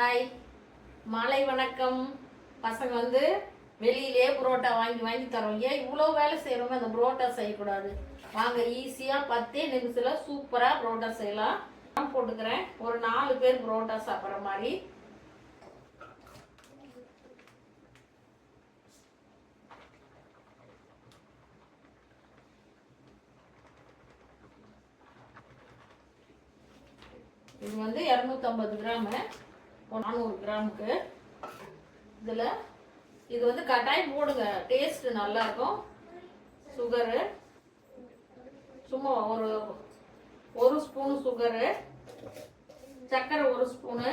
Hi மாலை வணக்கம். பசங்க வந்து வெளியிலே புரோட்டா வாங்கி வாங்கி தரோம். ஏன் இவ்வளோ வேலை செய்கிறவங்க அந்த புரோட்டா செய்யக்கூடாது? வாங்க ஈஸியாக பத்தே நிமிஷத்தில் சூப்பராக புரோட்டா செய்யலாம். நான் போட்டுக்கிறேன். ஒரு நாலு பேர் புரோட்டா சாப்பிட்ற மாதிரி. இது வந்து இரநூத்தம்பது கிராமு. நானூறு கிராமுக்கு. இதில் இது வந்து கட்டாயம் போடுங்க. டேஸ்ட்டு நல்லாயிருக்கும். சுகரு சும்மா ஒரு ஒரு ஸ்பூனு சுகரு சர்க்கரை ஒரு ஸ்பூனு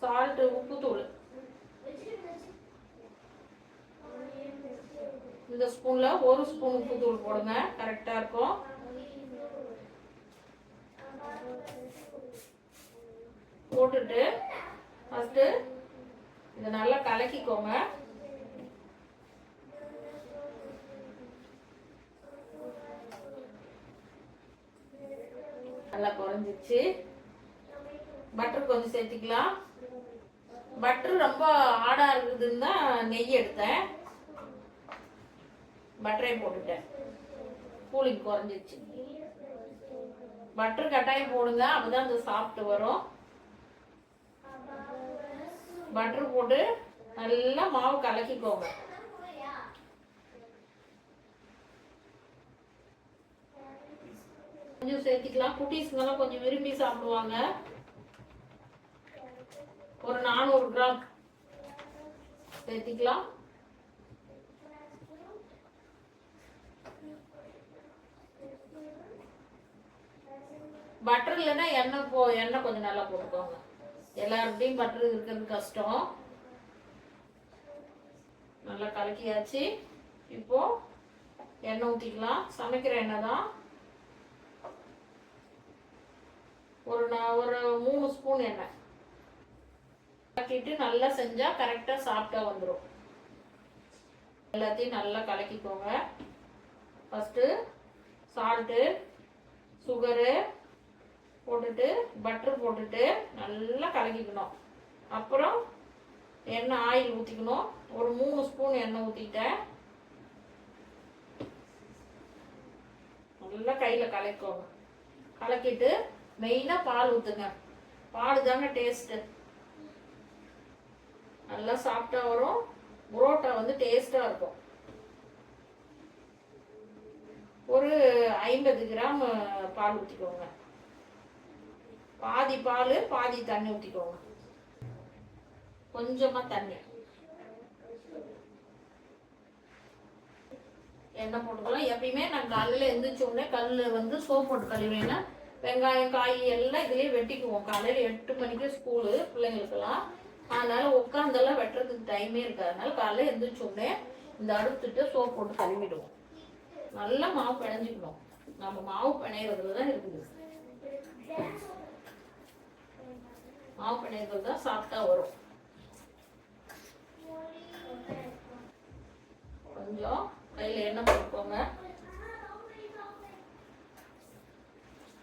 சால்ட்டு உப்புத்தூள். இந்த ஸ்பூனில் ஒரு ஸ்பூன் உப்புத்தூள் போடுங்க. கரெக்டாக இருக்கும். போட்டுட்டு ஃபஸ்ட்டு இதை நல்லா கலக்கிக்கோங்க. நல்லா குறைஞ்சிச்சு பட்டர் கொஞ்சம் சேர்த்துக்கலாம். பட்டர் ரொம்ப ஆடாக இருக்குதுன்னு தான் நெய் எடுத்தேன். பட்டரையும் போட்டுட்டேன். கூலிங் குறைஞ்சிச்சு பட்டர் கட்டாயம் போடுங்க அப்போதான் அந்த சாப்பிட்டு வரும். பட்டர் போட்டு நல்லா மாவு கலக்கிக்கோங்க. கொஞ்சம் சேர்த்திக்கலாம். குட்டீஸ்ங்கெல்லாம் கொஞ்சம் விரும்பி சாப்பிடுவாங்க. ஒரு நானூறு கிராம் சேர்த்திக்கலாம். பட்டர் இல்லைன்னா எண்ணெய் போ எண்ணெய் கொஞ்சம் நல்லா போட்டுக்கோங்க. எல்லார்கிட்டையும் பட்டர் இருக்கிறது கஷ்டம். நல்லா கலக்கியாச்சு. இப்போ எண்ணெய் ஊற்றிக்கலாம் சமைக்கிற எண்ணெய் தான். ஒரு நான் ஒரு மூணு ஸ்பூன் எண்ணெய். கலக்கிட்டு நல்லா செஞ்சால் கரெக்டாக சாப்பிட்டா வந்துடும் எல்லாத்தையும் நல்லா கலக்கிக்கோங்க. ஃபஸ்ட்டு சால்ட்டு சுகரு போட்டுட்டு பட்டர் போட்டுட்டு நல்லா கலக்கிக்கணும். அப்புறம் எண்ணெய் ஆயில் ஊற்றிக்கணும் ஒரு மூணு ஸ்பூன் எண்ணெய் ஊற்றிட்டேன் நல்லா கையில் கலக்கோங்க கலக்கிட்டு மெயினாக பால் ஊற்றுங்க பால் தாங்க டேஸ்ட்டு நல்லா சாப்பிட்டா வரும். புரோட்டா வந்து டேஸ்ட்டாக இருக்கும். ஒரு ஐம்பது கிராம் பால் ஊற்றிக்கோங்க பாதி பால் பாதி தண்ணி ஊற்றிக்கோங்க கொஞ்சமாக தண்ணி. எண்ணெய் போட்டுக்கலாம். எப்பயுமே நான் காலையில் எந்திரிச்ச உடனே கல் வந்து சோப் போட்டு கழுவினேன்னா வெங்காயம் காய் எல்லாம் இதுலேயே வெட்டிக்குவோம். காலையில் எட்டு மணிக்கு ஸ்கூலு பிள்ளைங்களுக்கெல்லாம். அதனால உட்காந்தெல்லாம் வெட்டுறதுக்கு டைமே இருக்காது. அதனால காலையில் எந்திரிச்ச உடனே இந்த அடுத்துட்டு சோப் போட்டு கழுவிடுவோம். நல்லா மாவு பிணைஞ்சிக்கணும். நம்ம மாவு பிணையிறதுல தான் இருக்குது. ஆஃப் பண்ணியிருக்கிறது தான் சாஃப்டாக வரும். கொஞ்சம் கையில் எண்ணெய் போட்டுக்கோங்க.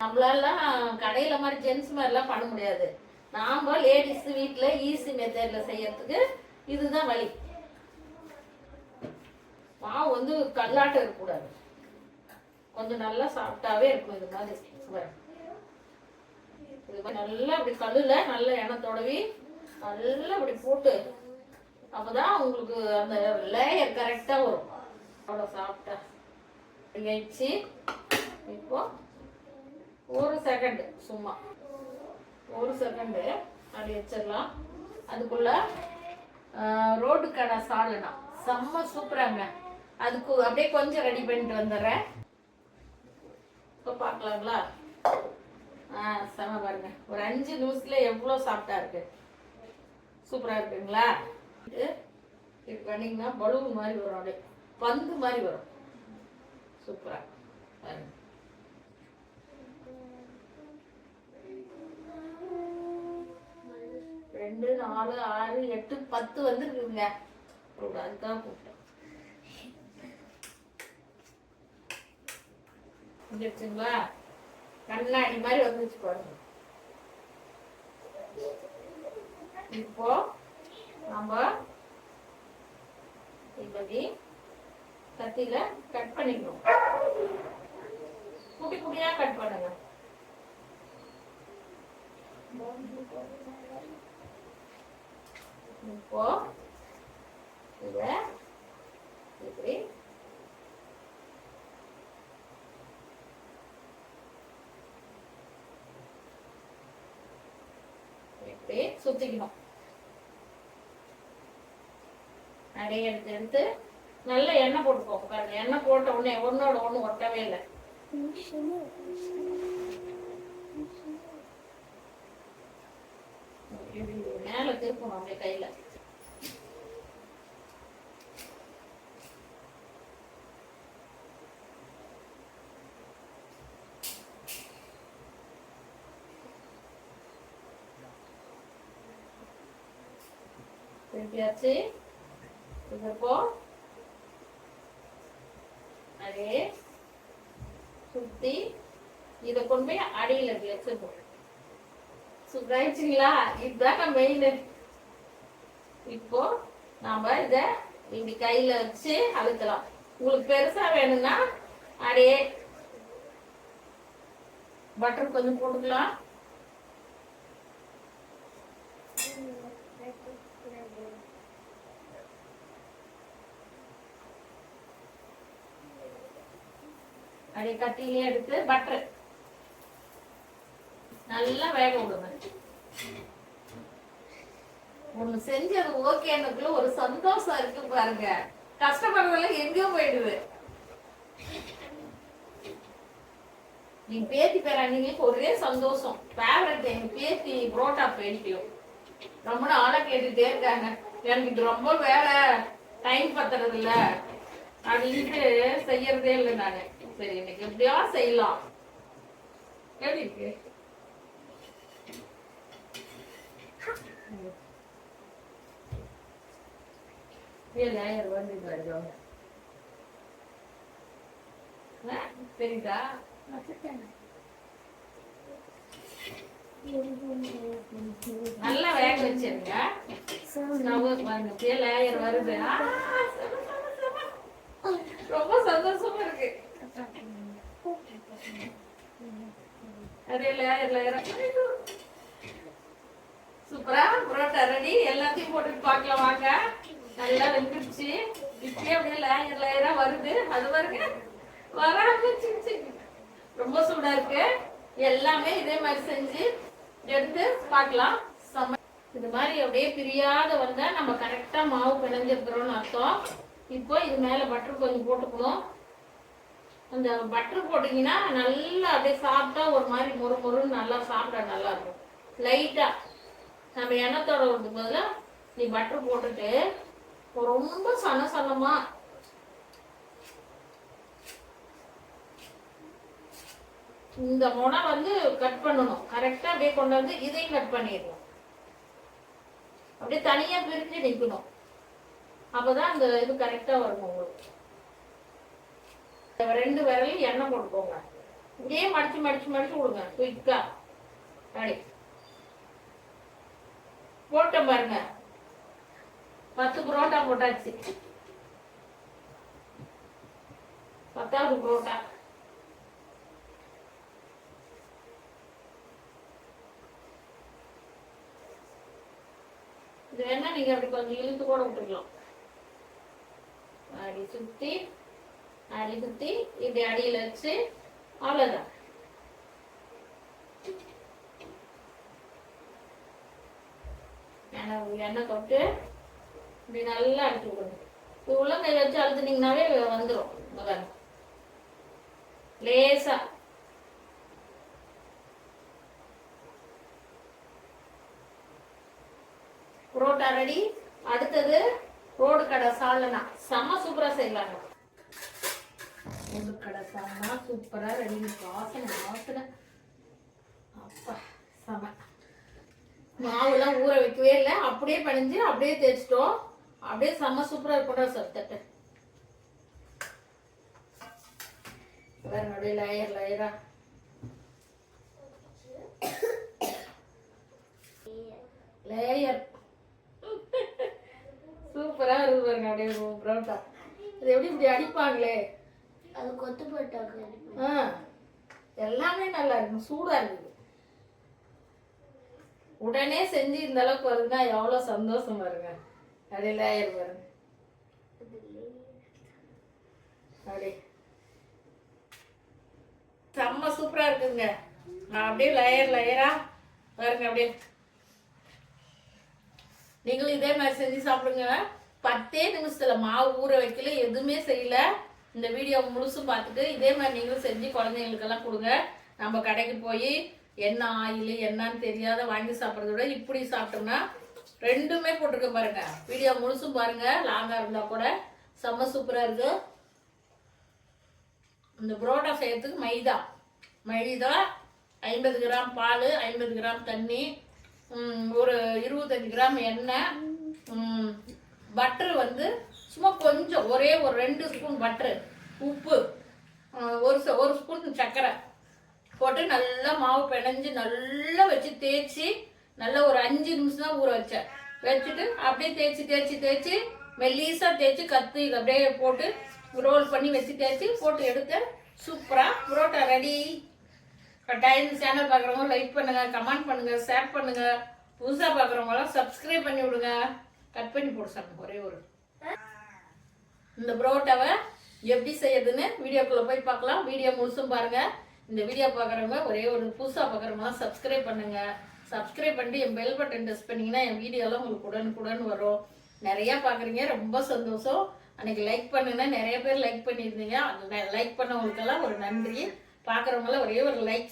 நம்மளால கடையில் மாதிரி ஜென்ஸ் மாதிரிலாம் பண்ண முடியாது. நாம் லேடிஸ் வீட்டில் ஈஸி மெத்தடில் செய்யறதுக்கு இதுதான் வழி. மாவு வந்து கல்லாட்டம் இருக்கக்கூடாது. கொஞ்சம் நல்லா சாஃப்டாகவே இருக்கும் இது மாதிரி பாரு. இது நல்லா இப்படி கல்லில் நல்ல எண்ணெய் தடவி நல்லா இப்படி போட்டு அப்பதான் உங்களுக்கு அந்த லேயர் கரெக்டாக வரும். அவ்வளோ சாப்பிட்டா ஆயிடுச்சு. இப்போ ஒரு செகண்டு சும்மா. ஒரு செகண்டு அப்படி வச்சிடலாம். அதுக்குள்ள ரோடு கடை சால்னா. செம்ம சூப்பராங்க. அதுக்கு அப்படியே கொஞ்சம் ரெடி பண்ணிட்டு வந்துடுறேன். இப்போ பார்க்கலாங்களா? ஆ செம பாருங்க. ஒரு அஞ்சு நிமிஷத்துல எவ்வளோ சாப்பிட்டா இருக்கு. சூப்பராக இருக்குங்களா? இது இது பண்ணிங்கன்னா பலூன் மாதிரி வரும் அப்படியே. பந்து மாதிரி வரும். சூப்பராக பாருங்க. ரெண்டு நாலு ஆறு எட்டு பத்து வந்துருக்குங்க அதுதான் கூப்பிட்டேன். வந்துருச்சுங்களா கண்ணாடி மாதிரி வந்துச்சு பாருங்க இப்போ நம்ம இப்படி கத்தியில கட் பண்ணிக்கணும். குட்டி குட்டியா கட் பண்ணுங்க. இப்போ இதை இப்படி சுத்திக்கணும். அப்படியே எடுத்து எடுத்து நல்ல எண்ணெய் போட்டுக்கோங்க பாருங்க எண்ணெய் போட்ட உடனே ஒன்னோட ஒண்ணு ஒட்டவே இல்லை. மேல திருப்பணும் அப்படியே கையில. திருப்பியாச்சு. இப்போ அதே சுத்தி இதை கொண்டு போய் அடியில வச்சிருப்போம். வச்சிருக்கோம் சுத்தாயிடுச்சுங்களா இதுதாங்க மெயின் இப்போ நாம இத இப்படி கையில வச்சு அழுத்தலாம். உங்களுக்கு பெருசா வேணும்னா அடே பட்டர் கொஞ்சம் போட்டுக்கலாம். அப்படியே கட்டிலே எடுத்து பட்டர் நல்லா வேக விடுங்க. ஒண்ணு செஞ்சது ஓகேன்னுக்குள்ள ஒரு சந்தோஷம் இருக்கு பாருங்க. கஷ்டப்படுறதெல்லாம் எங்கேயோ போயிடுது. நீங்க பேத்தி பேராண்டிங்களுக்கு ஒரே சந்தோஷம். ஃபேவரட் எங்க பேத்தி புரோட்டா பேட்டியும் ரொம்ப நாளா கேட்டுட்டே இருக்காங்க. எனக்கு இது ரொம்ப வேலை. டைம் பத்துறது இல்ல. அப்படின்ட்டு செய்யறதே இல்லை நானு. சரி இன்னைக்கு எப்படியா செய்யலாம். எப்படி இருக்கு? ஏழாயிரம் வந்து வருதோ தெரியுதா? நல்லா வேக வச்சிருங்க. ஸ்டவ் பாருங்க லேயர் வருது. ரொம்ப சந்தோஷம் இருக்கு அது ஏழாயிரம் ஏழாயிரம் சூப்பரா? புரோட்டா ரெடி. எல்லாத்தையும் போட்டு பார்க்கலாம் வாங்க. நல்லா வெந்துருச்சு. இப்படியே அப்படியே லேயர் லேயரா வருது. அது வருங்க வர ரொம்ப சூடா இருக்கு. எல்லாமே இதே மாதிரி செஞ்சு எடுத்து பார்க்கலாம் செம இது மாதிரி அப்படியே பிரியாத வந்தா நம்ம கரெக்டா மாவு பிணைஞ்சிருக்கிறோம்னு அர்த்தம். இப்போ இது மேல பட்டர் கொஞ்சம் போட்டுக்கணும். அந்த பட்டர் போட்டீங்கன்னா நல்லா அப்படியே சாப்பிட்டா ஒரு மாதிரி மொறு மொறுன்னு நல்லா சாப்பிட நல்லா இருக்கும். லைட்டாக நம்ம எண்ணத்தோட விடுறதுக்கு பதிலாக நீ பட்டர் போட்டுட்டு ரொம்ப சன சனமாக இந்த முனை வந்து கட் பண்ணணும். கரெக்டாக அப்படியே கொண்டு வந்து இதையும் கட் பண்ணிடணும். அப்படியே தனியாக பிரிஞ்சு நிக்கணும். அப்பதான் அந்த இது கரெக்டாக வரும் உங்களுக்கு. ரெண்டு விரலையும் எண்ணெய் போட்டுக்கோங்க. இப்படியே மடிச்சு மடிச்சு மடிச்சு விடுங்க குயிக்கா அப்படி. போட்டேன் பாருங்க. பத்து புரோட்டா போட்டாச்சு. பத்தாவது புரோட்டா. இது வேணா நீங்க அப்படி கொஞ்சம் இழுத்து கூட விட்டுக்கலாம். அப்படி சுத்தி அடி குத்தி இப்படி அடியில வச்சு அவ்வளோதான் எண்ணெய் எண்ணெய் தொட்டு இப்படி நல்லா அடிச்சு விடணும் இப்போ உள்ளங்கை வச்சு அழுத்துனீங்கன்னாவே வந்துடும் முதல்ல. லேசா. புரோட்டா ரெடி அடுத்தது ரோடு கடை சால்னா. செம்ம சூப்பரா செய்யலாங்க. பூண்டு கடை செம்ம சூப்பராக ரெடி வாசனை வாசனை. அப்பா செம. மாவுலாம் ஊற வைக்கவே இல்லை. அப்படியே பணிஞ்சு அப்படியே தேய்ச்சிட்டோம். அப்படியே செம்ம சூப்பராக இருக்கட்டும் சத்தட்டு அப்படியே லேயர் லேயரா லேயர் சூப்பராக இருக்கு பாருங்க அப்படியே புரோட்டா இது எப்படி இப்படி அடிப்பாங்களே? அது கொத்து போட்டாங்க ஆ எல்லாமே நல்லா இருக்கும் சூடா இருக்குது. உடனே செஞ்சு இந்த அளவுக்கு வருதுன்னா எவ்வளோ சந்தோஷம் பாருங்க. அப்படியே லேயர் பாருங்க. அப்படி. செம்ம சூப்பரா இருக்குங்க நான் அப்படியே லேயர் லேயரா பாருங்க அப்படியே. நீங்களும் இதே மாதிரி செஞ்சு சாப்பிடுங்க. பத்தே நிமிஷத்துல மாவு ஊற வைக்கல எதுவுமே செய்யல. இந்த வீடியோ முழுசும் பார்த்துட்டு இதே மாதிரி நீங்களும் செஞ்சு குழந்தைங்களுக்கெல்லாம் கொடுங்க. நம்ம கடைக்கு போய் என்ன ஆயில் என்னன்னு தெரியாத வாங்கி சாப்பிட்றத விட இப்படி சாப்பிட்டோம்னா ரெண்டுமே போட்டிருக்க பாருங்க. வீடியோ முழுசும் பாருங்க. லாங்காக இருந்தால் கூட செம்ம சூப்பராக இருக்கு. இந்த புரோட்டா செய்யறதுக்கு மைதா. மைதா ஐம்பது கிராம் பால் ஐம்பது கிராம் தண்ணி ஒரு இருபத்தஞ்சு கிராம் எண்ணெய் பட்டர் வந்து சும்மா கொஞ்சம் ஒரே ஒரு ரெண்டு ஸ்பூன் பட்டரு உப்பு ஒரு ச- ஒரு ஸ்பூன் சர்க்கரை போட்டு நல்லா மாவு பிணைஞ்சு நல்லா வச்சு தேய்ச்சி நல்லா ஒரு அஞ்சு நிமிஷம் தான் ஊற வச்சேன் வச்சுட்டு அப்படியே தேய்ச்சி தேய்ச்சி தேய்ச்சி மெல்லீஸாக தேய்ச்சி கத்தி அப்படியே போட்டு ரோல் பண்ணி வச்சு தேய்ச்சி போட்டு எடுத்தேன் சூப்பராக புரோட்டா ரெடி கட்டாயம் சேனல் பார்க்குறவங்க லைக் பண்ணுங்கள் கமெண்ட் பண்ணுங்கள் ஷேர் பண்ணுங்கள் புதுசாக பார்க்குறவங்களாம் சப்ஸ்கிரைப் பண்ணி விடுங்க. கட் பண்ணி போட்டு சொன்னேன் ஒரே ஒரு இந்த புரோட்டாவை எப்படி செய்யறதுன்னு வீடியோக்குள்ளே போய் பார்க்கலாம். வீடியோ முழுசும் பாருங்க. இந்த வீடியோ பார்க்குறவங்க ஒரே ஒரு புதுசாக பார்க்குறவங்களாம் சப்ஸ்கிரைப் பண்ணுங்க. சப்ஸ்கிரைப் பண்ணிட்டு என் பெல் பட்டன் டெஸ்ட் பண்ணிங்கன்னா என் வீடியோலாம் உங்களுக்கு உடனுக்குடன் வரும். நிறையா பார்க்குறீங்க. ரொம்ப சந்தோஷம். அன்னைக்கு லைக் பண்ணுங்க. நிறைய பேர் லைக் பண்ணியிருந்தீங்க. அந்த லைக் பண்ணவங்களுக்கெல்லாம் ஒரு நன்றி. பார்க்குறவங்களாம் ஒரே ஒரு லைக்